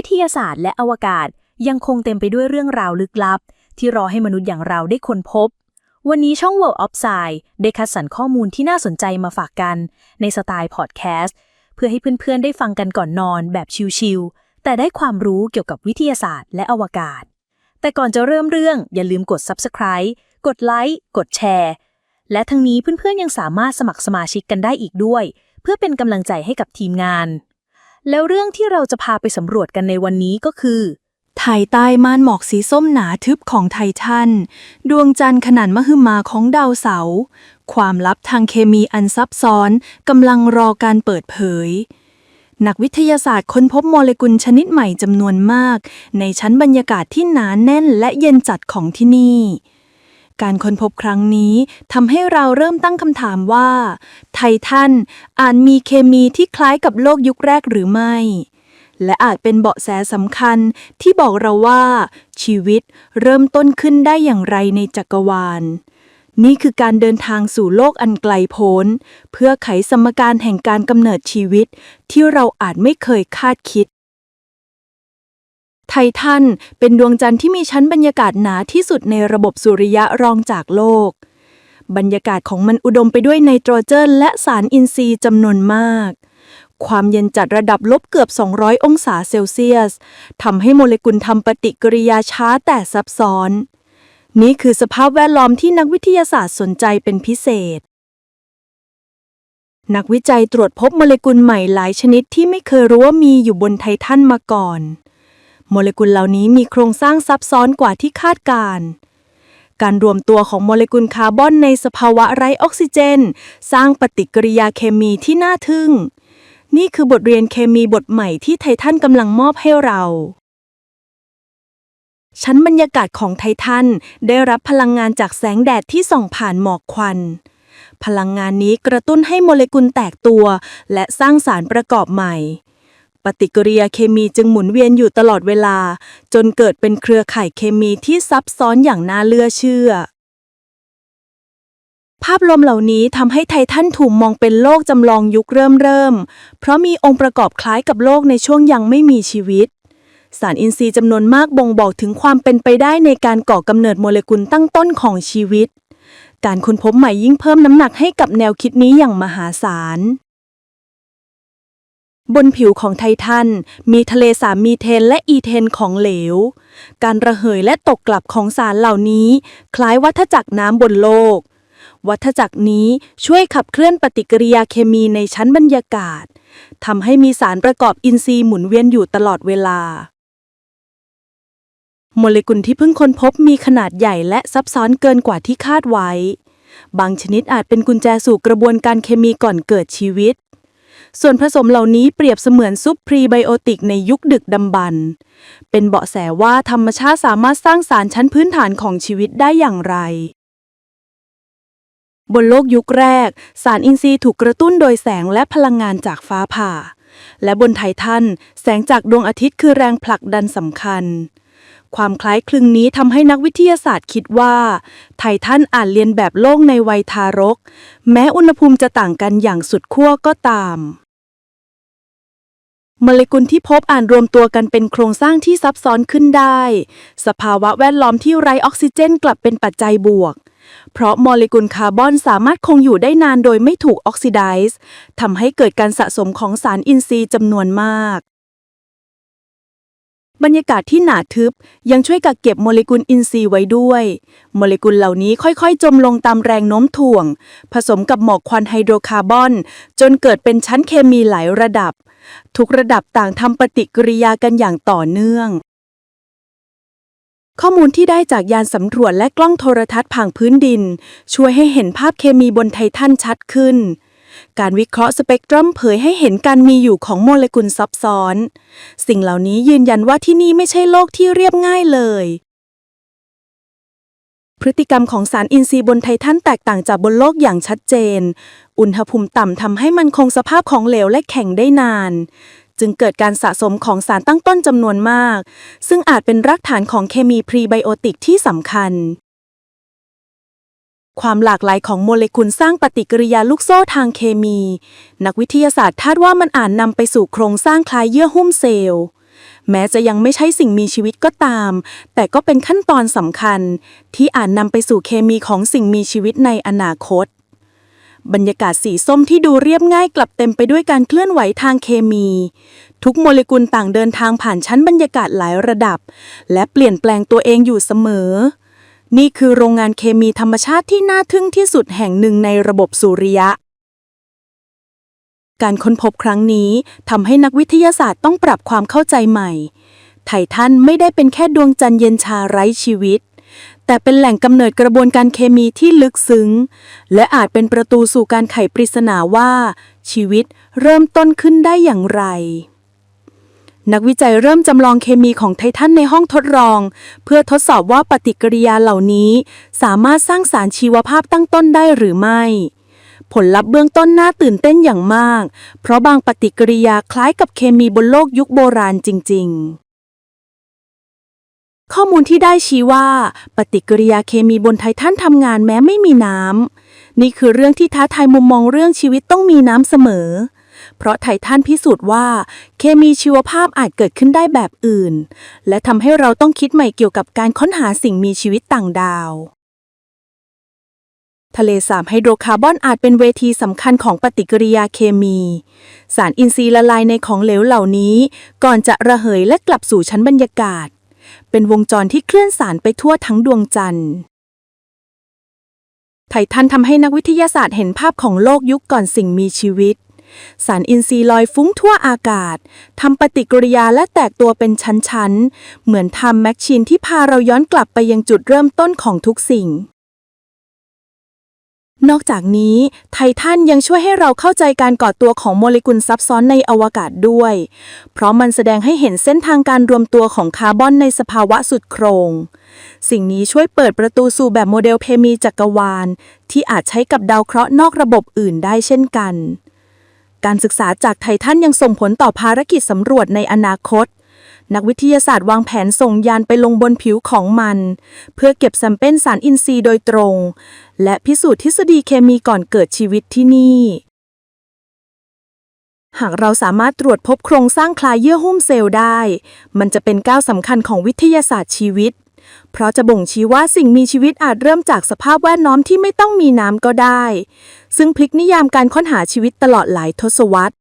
วิทยาศาสตร์และอวกาศยังคงเต็มไปด้วยเรื่องราวลึกลับ ที่รอให้มนุษย์อย่างเราได้ค้นพบ วันนี้ช่อง World of Science ได้คัดสรรข้อมูลที่น่าสนใจมาฝากกัน ในสไตล์พอดแคสต์ เพื่อให้เพื่อนๆ ได้ฟังกันก่อนนอนแบบชิลๆ แต่ได้ความรู้เกี่ยวกับวิทยาศาสตร์และอวกาศ แต่ก่อนจะเริ่มเรื่องอย่าลืมกด Subscribe กดไลค์กดแชร์และทั้งนี้เพื่อนๆยังสามารถสมัครสมาชิกกันได้อีกด้วย เพื่อเป็นกำลังใจให้กับทีมงาน แล้วเรื่องที่เราจะพาไปสำรวจกันในวันนี้ก็คือไทยใต้ม่านหมอกสีส้มหนาทึบของไททัน ดวงจันทร์ขนาดมหึมาของดาวเสาร์ความลับทางเคมีอันซับซ้อนกำลังรอการเปิดเผย นักวิทยาศาสตร์ค้นพบโมเลกุลชนิดใหม่จำนวนมาก ในชั้นบรรยากาศที่หนาแน่นและเย็นจัดของที่นี่ การค้นพบครั้งนี้ทำให้เราเริ่มตั้งคำถามว่า ไททันอาจมีเคมีที่คล้ายกับโลกยุคแรกหรือไม่ และอาจเป็นเบาะแสสำคัญที่บอกเราว่า ชีวิตเริ่มต้นขึ้นได้อย่างไรในจักรวาล นี่คือการเดินทางสู่โลกอันไกลโพ้น เพื่อไขสมการแห่งการกำเนิดชีวิตที่เราอาจไม่เคยคาดคิด ไททันเป็นดวงจันทร์ที่มีชั้นบรรยากาศหนาที่สุดในระบบสุริยะรองจากโลก บรรยากาศของมันอุดมไปด้วยไนโตรเจน และสารอินทรีย์จำนวนมาก ความเย็นจัดระดับลบเกือบ 200 องศาเซลเซียสทำให้โมเลกุลทำปฏิกิริยาช้าแต่ซับซ้อน นี่คือสภาพแวดล้อมที่นักวิทยาศาสตร์สนใจเป็นพิเศษนักวิจัยตรวจพบโมเลกุลใหม่หลายชนิดที่ไม่เคยรู้ว่ามีอยู่บนไททันมาก่อน โมเลกุลเหล่านี้มีโครงสร้างซับซ้อนกว่าที่คาดการณ์การรวมตัวของโมเลกุลคาร์บอนในสภาวะไร้ออกซิเจน สร้างปฏิกิริยาเคมีที่น่าทึ่ง นี่คือบทเรียนเคมีบทใหม่ที่ไททันกำลังมอบให้เราชั้นบรรยากาศของไททันได้รับพลังงานจากแสงแดดที่ส่องผ่านหมอกควัน พลังงานนี้กระตุ้นให้โมเลกุลแตกตัว และสร้างสารประกอบใหม่ ปฏิกิริยาเคมีจึงหมุนเวียนอยู่ตลอดเวลา จนเกิดเป็นเครือข่ายเคมีที่ซับซ้อนอย่างน่าเลือเชื่อ ภาพลมเหล่านี้ทำให้ไททันถูกมองเป็นโลกจำลองยุคเริ่มเริ่ม เพราะมีองค์ประกอบคล้ายกับโลกในช่วงยังไม่มีชีวิต สารอินทรีย์จำนวนมากบ่งบอกถึงความเป็นไปได้ในการก่อกำเนิดโมเลกุลตั้งต้นของชีวิต การค้นพบใหม่ยิ่งเพิ่มน้ำหนักให้กับแนวคิดนี้อย่างมหาศาล บนผิวของไททันมีทะเลสาบมีเทนและอีเทนของเหลว การระเหยและตกกลับของสารเหล่านี้ คล้ายวัฏจักรน้ำบนโลก วัฏจักรนี้ช่วยขับเคลื่อนปฏิกิริยาเคมีในชั้นบรรยากาศทำให้มีสารประกอบอินทรีย์หมุนเวียนอยู่ตลอดเวลา โมเลกุลที่เพิ่งค้นพบมีขนาดใหญ่และซับซ้อนเกินกว่าที่คาดไว้ บางชนิดอาจเป็นกุญแจสู่กระบวนการเคมีก่อนเกิดชีวิต ส่วนผสมเหล่านี้เปรียบเสมือนซุปพรีไบโอติกในยุคดึกดำบรรพ์เป็นเบาะแสว่าธรรมชาติสามารถสร้างสารชั้นพื้นฐานของชีวิตได้อย่างไร บนโลกยุคแรก สารอินทรีย์ถูกกระตุ้นโดยแสงและพลังงานจากฟ้าผ่า และบนไททันแสงจากดวงอาทิตย์คือแรงผลักดันสำคัญ ความคล้ายคลึงนี้ทำให้นักวิทยาศาสตร์คิดว่า ไททันอาจเรียนแบบโลกในวัยทารก แม้อุณหภูมิจะต่างกันอย่างสุดขั้วก็ตามโมเลกุลที่พบอ่านรวมตัวกันเป็นโครงสร้างที่ซับซ้อนขึ้นได้ สภาวะแวดล้อมที่ไร้ออกซิเจนกลับเป็นปัจจัยบวก เพราะโมเลกุลคาร์บอนสามารถคงอยู่ได้นานโดยไม่ถูกออกซิไดซ์ทำให้เกิดการสะสมของสารอินทรีย์จำนวนมาก บรรยากาศที่หนาทึบยังช่วยกักเก็บโมเลกุลอินทรีย์ไว้ด้วย โมเลกุลเหล่านี้ค่อยๆ จมลงตามแรงโน้มถ่วง ผสมกับหมอกควันไฮโดรคาร์บอน จนเกิดเป็นชั้นเคมีหลายระดับ ทุกระดับต่างทำปฏิกิริยากันอย่างต่อเนื่อง ข้อมูลที่ได้จากยานสำรวจและกล้องโทรทัศน์ผ่างพื้นดิน ช่วยให้เห็นภาพเคมีบนไททันชัดขึ้น การวิเคราะห์สเปกตรัมเผยให้เห็นการมีอยู่ของโมเลกุลซับซ้อน สิ่งเหล่านี้ยืนยันว่าที่นี่ไม่ใช่โลกที่เรียบง่ายเลย พฤติกรรมของสารอินทรีย์บนไททันแตกต่างจากบนโลกอย่างชัดเจน อุณหภูมิต่ำทำให้มันคงสภาพของเหลวและแข็งได้นาน จึงเกิดการสะสมของสารตั้งต้นจำนวนมาก ซึ่งอาจเป็นรากฐานของเคมีพรีไบโอติกที่สำคัญ ความหลากหลายของโมเลกุลสร้างปฏิกิริยาลูกโซ่ทางเคมี นักวิทยาศาสตร์คาดว่ามันอาจนำไปสู่โครงสร้างคล้ายเยื่อหุ้มเซลล์ แม้จะยังไม่ใช่สิ่งมีชีวิตก็ตาม แต่ก็เป็นขั้นตอนสำคัญ ที่อาจนำไปสู่เคมีของสิ่งมีชีวิตในอนาคต บรรยากาศสีส้มที่ดูเรียบง่ายกลับเต็มไปด้วยการเคลื่อนไหวทางเคมี ทุกโมเลกุลต่างเดินทางผ่านชั้นบรรยากาศหลายระดับ และเปลี่ยนแปลงตัวเองอยู่เสมอ นี่คือโรงงานเคมีธรรมชาติที่น่าทึ่งที่สุดแห่งหนึ่งในระบบสุริยะ การค้นพบครั้งนี้ทำให้นักวิทยาศาสตร์ต้องปรับความเข้าใจใหม่ ไททันไม่ได้เป็นแค่ดวงจันทร์เย็นชาไร้ชีวิต แต่เป็นแหล่งกำเนิดกระบวนการเคมีที่ลึกซึ้ง และอาจเป็นประตูสู่การไขปริศนาว่า ชีวิตเริ่มต้นขึ้นได้อย่างไร นักวิจัยเริ่มจำลองเคมีของไททันในห้องทดลอง เพื่อทดสอบว่าปฏิกิริยาเหล่านี้ สามารถสร้างสารชีวภาพตั้งต้นได้หรือไม่ ผลลัพธ์เบื้องต้นน่าตื่นเต้นอย่างมาก เพราะบางปฏิกิริยาคล้ายกับเคมีบนโลกยุคโบราณจริง ๆข้อมูลที่ได้ชี้ว่า ปฏิกิริยาเคมีบนไททันทำงานแม้ไม่มีน้ำ นี่คือเรื่องที่ท้าทายมุมมองเรื่องชีวิตต้องมีน้ำเสมอ เพราะไททันพิสูจน์ว่า เคมีชีวภาพอาจเกิดขึ้นได้แบบอื่น และทำให้เราต้องคิดใหม่เกี่ยวกับการค้นหาสิ่งมีชีวิตต่างดาว ทะเลสาบไฮโดรคาร์บอนอาจเป็นเวทีสำคัญของปฏิกิริยาเคมี สารอินทรีย์ละลายในของเหลวเหล่านี้ ก่อนจะระเหยและกลับสู่ชั้นบรรยากาศ เป็นวงจรที่เคลื่อนสารไปทั่วทั้งดวงจันทร์ไททันทำให้นักวิทยาศาสตร์เห็นภาพของโลกยุคก่อนสิ่งมีชีวิต สารอินทรีย์ลอยฟุ้งทั่วอากาศทำปฏิกิริยาและแตกตัวเป็นชั้น ๆ เหมือนทำแมชชีนที่พาเราย้อนกลับไปยังจุดเริ่มต้นของทุกสิ่ง นอกจากนี้ ไททันยังช่วยให้เราเข้าใจการก่อตัวของโมเลกุลซับซ้อนในอวกาศด้วย เพราะมันแสดงให้เห็นเส้นทางการรวมตัวของคาร์บอนในสภาวะสุดโครงสิ่งนี้ช่วยเปิดประตูสู่แบบโมเดลเพมีจักรวาล ที่อาจใช้กับดาวเคราะห์นอกระบบอื่นได้เช่นกัน การศึกษาจากไททันยังส่งผลต่อภารกิจสำรวจในอนาคต นักวิทยาศาสตร์วางแผนส่งยานไปลงบนผิวของมัน เพื่อเก็บแซมเปิลสารอินทรีย์โดยตรง และพิสูจน์ทฤษฎีเคมีก่อนเกิดชีวิตที่นี่ หากเราสามารถตรวจพบโครงสร้างคลายเยื่อหุ้มเซลล์ได้ มันจะเป็นก้าวสำคัญของวิทยาศาสตร์ชีวิต เพราะจะบ่งชี้ว่าสิ่งมีชีวิตอาจเริ่มจากสภาพแวดล้อมที่ไม่ต้องมีน้ำก็ได้ ซึ่งพลิกนิยามการค้นหาชีวิตตลอดหลายทศวรรษ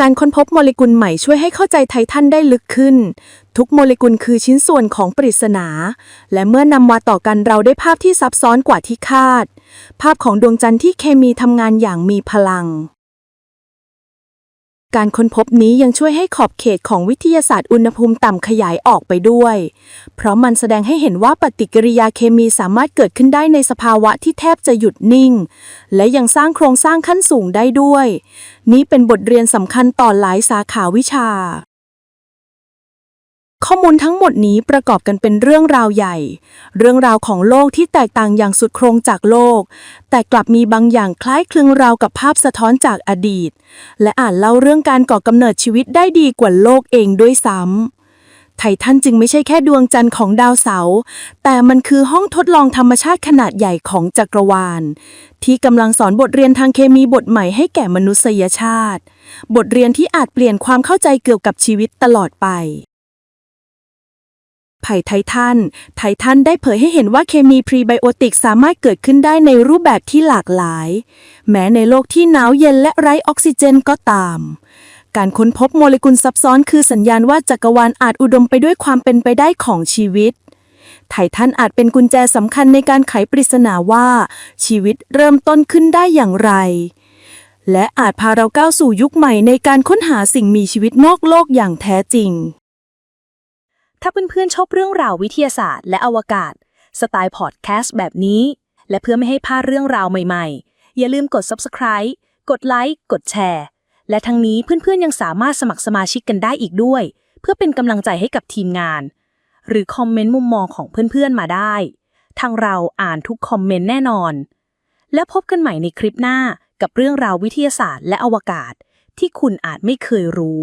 การค้นพบโมเลกุลใหม่ช่วยให้เข้าใจไททันได้ลึกขึ้น ทุกโมเลกุลคือชิ้นส่วนของปริศนา และเมื่อนำมาต่อกันเราได้ภาพที่ซับซ้อนกว่าที่คาด ภาพของดวงจันทร์ที่เคมีทำงานอย่างมีพลัง การค้นพบนี้ยังช่วยให้ขอบเขตของวิทยาศาสตร์อุณหภูมิต่ำขยายออกไปด้วย เพราะมันแสดงให้เห็นว่าปฏิกิริยาเคมีสามารถเกิดขึ้นได้ในสภาวะที่แทบจะหยุดนิ่ง และยังสร้างโครงสร้างขั้นสูงได้ด้วย นี้เป็นบทเรียนสำคัญต่อหลายสาขาวิชา ข้อมูลทั้งหมดนี้ประกอบกันเป็นเรื่องราวใหญ่ เรื่องราวของโลกที่แตกต่างอย่างสุดโครงจากโลก แต่กลับมีบางอย่างคล้ายคลึงราวกับภาพสะท้อนจากอดีต และอ่านเล่าเรื่องการก่อกำเนิดชีวิตได้ดีกว่าโลกเองด้วยซ้ำไททันจึงไม่ใช่แค่ดวงจันทร์ของดาวเสาร์แต่มันคือห้องทดลองธรรมชาติขนาดใหญ่ของจักรวาล ที่กำลังสอนบทเรียนทางเคมีบทใหม่ให้แก่มนุษยชาติ บทเรียนที่อาจเปลี่ยนความเข้าใจเกี่ยวกับชีวิตตลอดไป ไผ่ไททัน ไททันได้เผยให้เห็นว่าเคมีพรีไบโอติกสามารถเกิดขึ้นได้ในรูปแบบที่หลากหลาย แม้ในโลกที่หนาวเย็นและไร้ออกซิเจนก็ตาม การค้นพบโมเลกุลซับซ้อนคือสัญญาณว่าจักรวาลอาจอุดมไปด้วยความเป็นไปได้ของชีวิต ไททันอาจเป็นกุญแจสำคัญในการไขปริศนาว่า ชีวิตเริ่มต้นขึ้นได้อย่างไร และอาจพาเราก้าวสู่ยุคใหม่ในการค้นหาสิ่งมีชีวิตนอกโลกอย่างแท้จริง ถ้าเพื่อนๆชอบเรื่องราววิทยาศาสตร์และอวกาศ สไตล์พอดแคสต์แบบนี้ และเพื่อไม่ให้พลาดเรื่องราวใหม่ๆ อย่าลืมกด subscribe กดไลค์กดแชร์ และทั้งนี้เพื่อนๆยังสามารถสมัครสมาชิกกันได้อีกด้วย เพื่อเป็นกำลังใจให้กับทีมงาน หรือคอมเมนต์มุมมองของเพื่อนๆมาได้ ทางเราอ่านทุกคอมเมนต์แน่นอน และพบกันใหม่ในคลิปหน้ากับเรื่องราววิทยาศาสตร์และอวกาศ ที่คุณอาจไม่เคยรู้